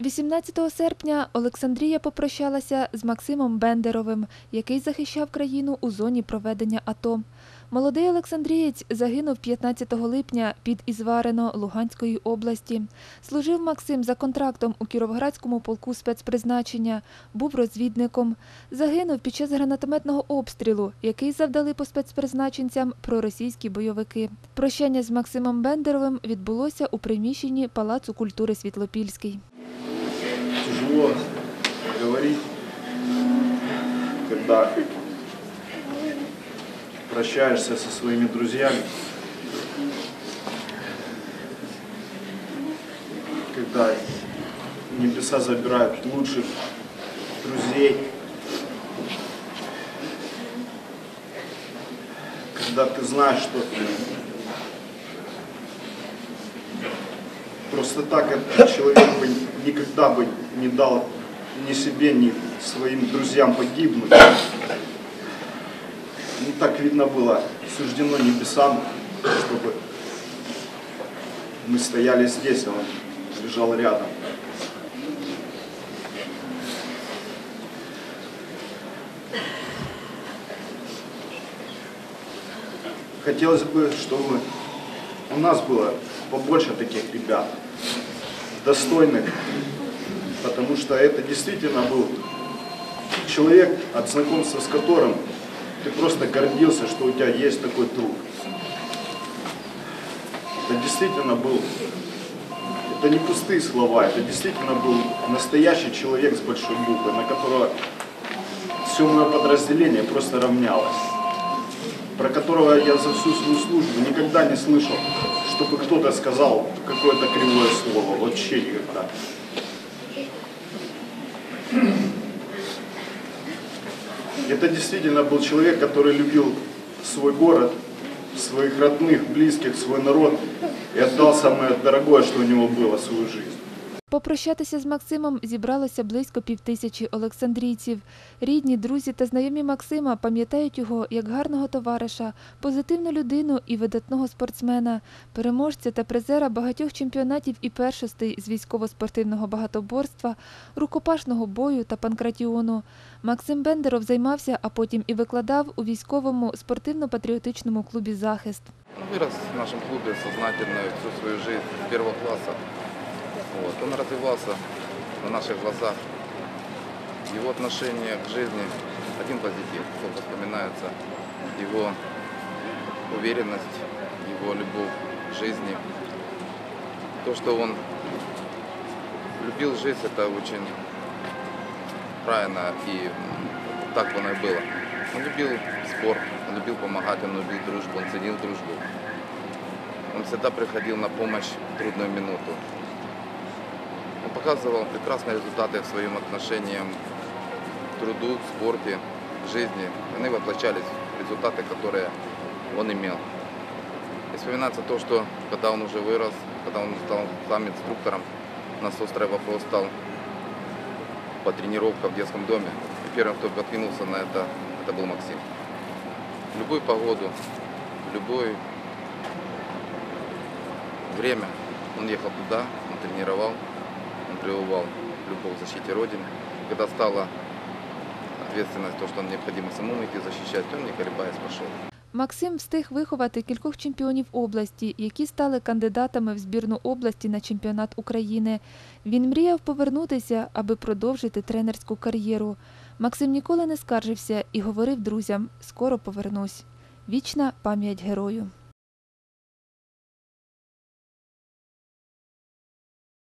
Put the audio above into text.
18 серпня Олександрія попрощалася з Максимом Бендеровим, який захищав країну у зоні проведення АТО. Молодий Олександрієць загинув 15 липня під Ізварино Луганської області. Служив Максим за контрактом у Кіровоградському полку спецпризначення, був розвідником. Загинув під час гранатометного обстрілу, який завдали по спецпризначенцям проросійські бойовики. Прощання з Максимом Бендеровим відбулося у приміщенні Палацу культури Світлопільський. Тяжело говорить, когда прощаешься со своими друзьями, когда небеса забирают лучших друзей, когда ты знаешь, что Просто так этот человек бы никогда бы не дал ни себе, ни своим друзьям погибнуть. Ну, так видно было, суждено небесам, чтобы мы стояли здесь, а он лежал рядом. Хотелось бы, чтобы у нас было побольше таких ребят, достойных, потому что это действительно был человек, от знакомства с которым ты просто гордился, что у тебя есть такой друг. Это действительно был, это не пустые слова, это действительно был настоящий человек с большой буквы, на которого все мое подразделение просто равнялось про которого я за всю свою службу никогда не слышал, чтобы кто-то сказал какое-то кривое слово. Вообще никогда. Это действительно был человек, который любил свой город, своих родных, близких, свой народ и отдал самое дорогое, что у него было, свою жизнь. Попрощатися з Максимом зібралося близько півтисячі олександрійців. Рідні, друзі та знайомі Максима пам'ятають його як гарного товариша, позитивну людину і видатного спортсмена, переможця та призера багатьох чемпіонатів і першостей з військово-спортивного багатоборства, рукопашного бою та панкратіону. Максим Бендеров займався, а потім і викладав у військовому спортивно-патріотичному клубі Захист. Вырос в нашем клубе сознательно всю свою жизнь с первого класса. Вот. Он развивался на наших глазах. Его отношение к жизни один позитив, только вспоминается его уверенность, его любовь к жизни. То, что он любил жизнь, это очень правильно и так оно и было. Он любил спорт, он любил помогать, он любил дружбу, он ценил дружбу. Он всегда приходил на помощь в трудную минуту. Он показывал прекрасные результаты в своем отношении к труду, спорте, жизни. Они воплощались в результаты, которые он имел. И вспоминается то, что когда он уже вырос, когда он стал сам инструктором, у нас острый вопрос стал по тренировкам в детском доме. И первым, кто подвинулся на это, это был Максим. В любую погоду, в любое время он ехал туда, он тренировал, он прививал любовь к защите Родины. Когда стала ответственность, то, что необходимо самому идти защищать, он не колебаясь пошел. Максим встиг виховати кількох чемпіонів області, які стали кандидатами в збірну області на чемпіонат України. Він мріяв повернутися, аби продовжити тренерську кар'єру. Максим ніколи не скаржився і говорив друзям: скоро повернусь. Вічна пам'ять герою.